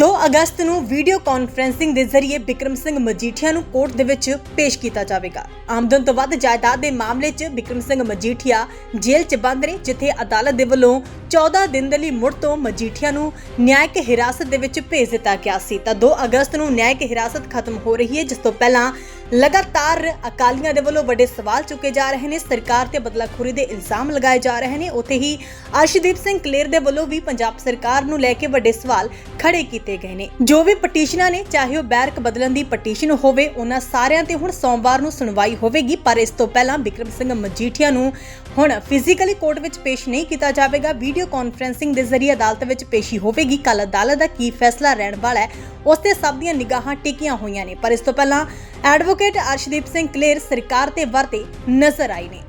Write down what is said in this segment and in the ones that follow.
2 ਅਗਸਤ ਨੂੰ video conferencing ਦੇ ਜ਼ਰੀਏ ਬਿਕਰਮ ਸਿੰਘ ਮਜੀਠੀਆ ਨੂੰ ਕੋਰਟ ਦੇ ਵਿੱਚ ਪੇਸ਼ ਕੀਤਾ ਜਾਵੇਗਾ। ਆਮਦਨ ਤੋਂ ਵੱਧ ਜਾਇਦਾਦ ਦੇ ਮਾਮਲੇ 'ਚ ਬਿਕਰਮ ਸਿੰਘ ਮਜੀਠੀਆ ਜੇਲ੍ਹ 'ਚ ਬੰਦ ਨੇ, ਜਿੱਥੇ ਅਦਾਲਤ ਦੇ ਵੱਲੋਂ 14 ਦਿਨ ਦੇ ਲਈ ਮੁੜ ਤੋਂ ਮਜੀਠੀਆ ਨੂੰ ਨਿਆਇਕ ਹਿਰਾਸਤ ਦੇ ਵਿੱਚ ਭੇਜ ਦਿੱਤਾ ਗਿਆ ਸੀ। ਤਾਂ 2 ਅਗਸਤ ਨੂੰ ਨਿਆਇਕ ਹਿਰਾਸਤ ਖਤਮ ਹੋ ਰਹੀ ਹੈ, ਜਿਸ ਤੋਂ ਪਹਿਲਾਂ ਲਗਾਤਾਰ ਅਕਾਲੀਆਂ ਦੇ ਵੱਲੋਂ ਵੱਡੇ ਸਵਾਲ ਚੁੱਕੇ ਜਾ ਰਹੇ ਨੇ। ਸਰਕਾਰ ਤੇ ਬਦਲਾਖੋਰੀ ਦੇ ਇਲਜ਼ਾਮ ਲਗਾਏ ਜਾ ਰਹੇ ਨੇ। ਉੱਥੇ ਹੀ ਅਰਸ਼ਦੀਪ ਸਿੰਘ ਕਲੇਰ ਦੇ ਵੱਲੋਂ ਵੀ ਪੰਜਾਬ ਸਰਕਾਰ ਨੂੰ ਲੈ ਕੇ ਵੱਡੇ ਸਵਾਲ ਖੜੇ ਕੀਤੇ ਗਏ ਨੇ। ਜੋ ਵੀ ਪਟੀਸ਼ਨਾਂ ਨੇ, ਚਾਹੇ ਉਹ ਬੈਰਕ ਬਦਲਣ ਦੀ ਪਟੀਸ਼ਨ ਹੋਵੇ, ਉਹਨਾਂ ਸਾਰਿਆਂ ਤੇ ਹੁਣ ਸੋਮਵਾਰ ਨੂੰ ਸੁਣਵਾਈ ਹੋਵੇਗੀ। ਪਰ ਇਸ ਤੋਂ ਪਹਿਲਾਂ ਬਿਕਰਮ ਸਿੰਘ ਮਜੀਠੀਆ ਨੂੰ ਹੁਣ ਫਿਜ਼ੀਕਲੀ ਕੋਰਟ ਵਿੱਚ ਪੇਸ਼ ਨਹੀਂ ਕੀਤਾ ਜਾਵੇਗਾ। ਵੀਡੀਓ ਕਾਨਫਰੈਂਸਿੰਗ ਦੇ ਜ਼ਰੀਏ ਅਦਾਲਤ ਵਿੱਚ ਪੇਸ਼ੀ ਹੋਵੇਗੀ। ਕੱਲ ਅਦਾਲਤ ਦਾ ਕੀ ਫੈਸਲਾ ਰਹਿਣ ਵਾਲਾ ਹੈ, ਉਸ ਤੇ ਸਭ ਦੀਆਂ ਨਿਗਾਹਾਂ ਟਿਕੀਆਂ ਹੋਈਆਂ ਨੇ। ਪਰ ਇਸ ਤੋਂ ਪਹਿਲਾਂ ਐਡਵੋਕੇਟ ਅਰਸ਼ਦੀਪ ਸਿੰਘ ਕਲੇਰ ਸਰਕਾਰ ਤੇ ਵਰਤੇ ਨਜ਼ਰ ਆਏ ਨੇ।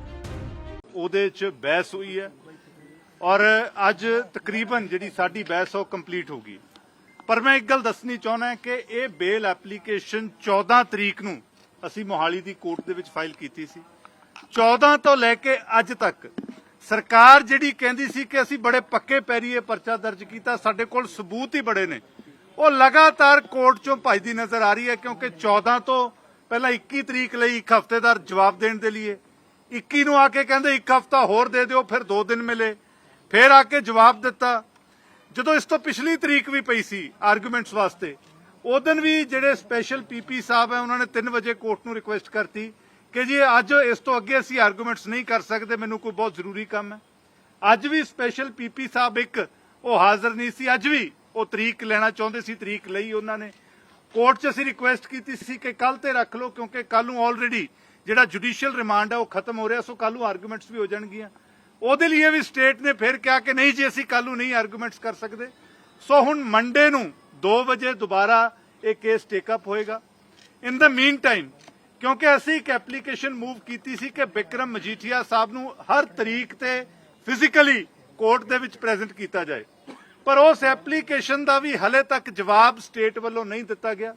ਉਹਦੇ ਚ ਬਹਿਸ ਹੋਈ ਹੈ ਔਰ ਅੱਜ ਤਕਰੀਬਨ ਜਿਹੜੀ ਸਾਡੀ ਬਹਿਸ ਉਹ ਕੰਪਲੀਟ ਹੋ ਗਈ। ਪਰ ਮੈਂ ਇੱਕ ਗੱਲ ਦੱਸਣੀ ਚਾਹੁੰਦਾ ਕਿ ਇਹ ਬੇਲ ਐਪਲੀਕੇਸ਼ਨ 14 ਤਰੀਕ ਨੂੰ ਅਸੀਂ ਮੋਹਾਲੀ ਦੀ ਕੋਰਟ ਦੇ ਵਿੱਚ ਫਾਈਲ ਕੀਤੀ ਸੀ। 14 ਤੋਂ ਲੈ ਕੇ ਅੱਜ ਤੱਕ ਸਰਕਾਰ ਜਿਹੜੀ ਕਹਿੰਦੀ ਸੀ ਕਿ ਅਸੀਂ ਬੜੇ ਪੱਕੇ ਪੈਰੀ ਇਹ ਪਰਚਾ ਦਰਜ ਕੀਤਾ, ਸਾਡੇ ਕੋਲ ਸਬੂਤ ਹੀ ਬੜੇ ਨੇ। ਉਹ ਲਗਾਤਾਰ ਕੋਰਟ ਚੋਂ ਭੱਜਦੀ ਨਜ਼ਰ ਆ ਰਹੀ ਹੈ ਕਿਉਂਕਿ 14 ਤੋਂ ਪਹਿਲਾਂ 21 ਤਰੀਕ ਲਈ ਇੱਕ ਹਫ਼ਤੇ ਦਾ ਜਵਾਬ ਦੇਣ ਦੇ ਲਈ 21 ਨੂੰ ਆ ਕੇ ਕਹਿੰਦੇ ਇੱਕ ਹਫ਼ਤਾ ਹੋਰ ਦੇ ਦਿਓ, ਫਿਰ 2 ਦਿਨ ਮਿਲੇ। ਫਿਰ ਆ ਕੇ ਜਵਾਬ ਦਿੱਤਾ। ਜਦੋਂ ਇਸ ਤੋਂ ਪਿਛਲੀ ਤਰੀਕ ਵੀ ਪਈ ਸੀ ਆਰਗੂਮੈਂਟਸ ਵਾਸਤੇ, ਉਹ ਦਿਨ ਵੀ ਜਿਹੜੇ ਸਪੈਸ਼ਲ ਪੀਪੀ ਸਾਹਿਬ ਹੈ, ਉਹਨਾਂ ਨੇ 3 ਵਜੇ ਕੋਰਟ ਨੂੰ ਰਿਕੁਐਸਟ ਕਰਤੀ ਕਿ ਜੀ ਅੱਜ ਇਸ ਤੋਂ ਅੱਗੇ ਅਸੀਂ ਆਰਗੂਮੈਂਟਸ ਨਹੀਂ ਕਰ ਸਕਦੇ, ਮੈਨੂੰ ਕੋਈ ਬਹੁਤ ਜ਼ਰੂਰੀ ਕੰਮ ਹੈ। ਅੱਜ ਵੀ ਸਪੈਸ਼ਲ ਪੀਪੀ ਸਾਹਿਬ ਇੱਕ, ਉਹ ਹਾਜ਼ਰ ਨਹੀਂ ਸੀ। ਅੱਜ ਵੀ ਉਹ ਤਰੀਕ ਲੈਣਾ ਚਾਹੁੰਦੇ ਸੀ, ਤਰੀਕ ਲਈ ਉਹਨਾਂ ਨੇ। ਕੋਰਟ 'ਚ ਅਸੀਂ ਰਿਕੁਐਸਟ ਕੀਤੀ ਸੀ ਕਿ ਕੱਲ ਤੇ ਰੱਖ ਲਓ, ਕਿਉਂਕਿ ਕੱਲ ਨੂੰ ਆਲਰੇਡੀ ਜਿਹੜਾ ਜੁਡੀਸ਼ੀਅਲ ਰਿਮਾਂਡ ਹੈ ਉਹ ਖਤਮ ਹੋ ਰਿਹਾ ਸੋ ਕੱਲ ਨੂੰ ਆਰਗੂਮੈਂਟਸ ਵੀ ਹੋ ਜਾਣਗੀਆਂ। ਉਹਦੇ ਲਈ ਵੀ ਸਟੇਟ ਨੇ ਫਿਰ ਕਿਹਾ ਕਿ ਨਹੀਂ ਜੀ, ਅਸੀਂ ਕੱਲ ਨੂੰ ਨਹੀਂ ਆਰਗੂਮੈਂਟਸ ਕਰ ਸਕਦੇ। ਸੋ ਹੁਣ ਮੰਡੇ ਨੂੰ 2 ਵਜੇ ਦੁਬਾਰਾ ਇਹ ਕੇਸ ਟੇਕ ਅਪ ਹੋਏਗਾ। ਇਨ ਦਾ ਮੀਨ ਟਾਈਮ ਕਿਉਂਕਿ ਅਸੀਂ ਇੱਕ ਐਪਲੀਕੇਸ਼ਨ ਮੂਵ ਕੀਤੀ ਸੀ ਕਿ ਬਿਕਰਮ ਮਜੀਠੀਆ ਸਾਹਿਬ ਨੂੰ ਹਰ ਤਰੀਕ ਤੇ ਫਿਜ਼ੀਕਲੀ ਕੋਰਟ ਦੇ ਵਿੱਚ ਪ੍ਰੈਜ਼ੈਂਟ ਕੀਤਾ ਜਾਏ। ਪਰ ਉਸ ਐਪਲੀਕੇਸ਼ਨ ਦਾ ਵੀ ਹਲੇ ਤੱਕ ਜਵਾਬ ਸਟੇਟ ਵੱਲੋਂ ਨਹੀਂ ਦਿੱਤਾ ਗਿਆ।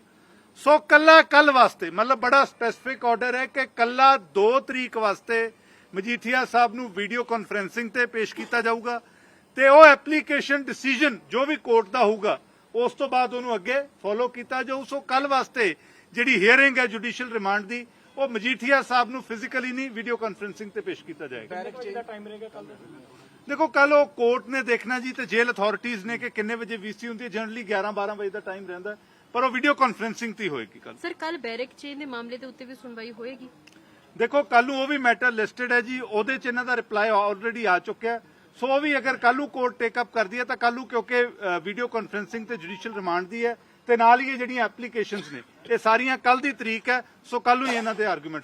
ਸੋ ਕੱਲਾ ਕੱਲ ਵਾਸਤੇ, ਮਤਲਬ ਬੜਾ ਸਪੈਸੀਫਿਕ ਆਰਡਰ ਹੈ ਕਿ ਕੱਲਾ 2 ਤਰੀਕ ਵਾਸਤੇ ਮਜੀਠੀਆ ਸਾਹਿਬ ਨੂੰ ਵੀਡੀਓ ਕਾਨਫਰੈਂਸਿੰਗ ਤੇ ਪੇਸ਼ ਕੀਤਾ ਜਾਊਗਾ ਤੇ ਉਹ ਐਪਲੀਕੇਸ਼ਨ ਡਿਸੀਜਨ ਜੋ ਵੀ ਕੋਰਟ ਦਾ ਹੋਊਗਾ, ਉਸ ਤੋਂ ਬਾਅਦ ਉਹਨੂੰ ਅੱਗੇ ਫੋਲੋ ਕੀਤਾ ਜਾਊ। ਸੋ ਕੱਲ ਵਾਸਤੇ ਜਿਹੜੀ ਹੀਅਰਿੰਗ ਹੈ ਜੁਡੀਸ਼ੀਅਲ ਰਿਮਾਂਡ ਦੀ, ਉਹ ਮਜੀਠੀਆ ਸਾਹਿਬ ਨੂੰ ਫਿਜ਼ੀਕਲੀ ਨਹੀਂ ਵੀਡੀਓ ਕਾਨਫਰੈਂਸਿੰਗ ਤੇ ਪੇਸ਼ ਕੀਤਾ ਜਾਏਗਾ। ਦੇਖੋ ਕੱਲ ਉਹ ਕੋਰਟ ਨੇ ਦੇਖਣਾ ਜੀ ਤੇ ਜੇਲ੍ਹ ਅਥਾਰਟੀਆਂ ਨੇ ਕਿ ਕਿੰਨੇ ਵਜੇ ਵੀਸੀ ਹੁੰਦੀ ਹੈ। ਜਨਰਲੀ 11 12 ਵਜੇ ਦਾ ਟਾਈਮ ਰਹਿੰਦਾ ਪਰ ਉਹ ਵੀਡੀਓ ਕਾਨਫਰੈਂਸਿੰਗ ਤੇ ਹੋਏਗੀ ਕੱਲ ਸਰ ਕੱਲ ਬੈਰਕ ਚੇਨ ਦੇ ਮਾਮਲੇ ਦੇ ਉੱਤੇ ਵੀ ਸੁਣਵਾਈ ਹੋਏਗੀ? ਦੇਖੋ ਕੱਲ ਨੂੰ ਉਹ ਵੀ ਮੈਟਰ ਲਿਸਟਡ ਹੈ ਜੀ। ਉਹਦੇ ਚ ਇਹਨਾਂ ਦਾ ਰਿਪਲਾਈ ਆਲਰੇਡੀ ਆ ਚੁੱਕਿਆ। ਸੋ ਉਹ ਵੀ ਅਗਰ ਕੱਲ ਨੂੰ ਕੋਰਟ ਟੇਕ ਅਪ ਕਰਦੀ ਹੈ ਤਾਂ ਕੱਲ ਨੂੰ ਕਿਉਂਕਿ ਵੀਡੀਓ ਕਾਨਫਰੈਂਸਿੰਗ ਤੇ ਜੁਡੀਸ਼ੀਅਲ ਰਿਮਾਂਡ ਦੀ ਹੈ ਤੇ ਨਾਲ ਹੀ ਇਹ ਜਿਹੜੀਆਂ ਐਪਲੀਕੇਸ਼ਨਸ ਨੇ ਇਹ ਸਾਰੀਆਂ ਕੱਲ ਦੀ ਤਰੀਕ ਹੈ। ਸੋ ਕੱਲ ਨੂੰ ਇਹਨਾਂ ਦੇ ਆਰਗੂਮੈਂਟਸ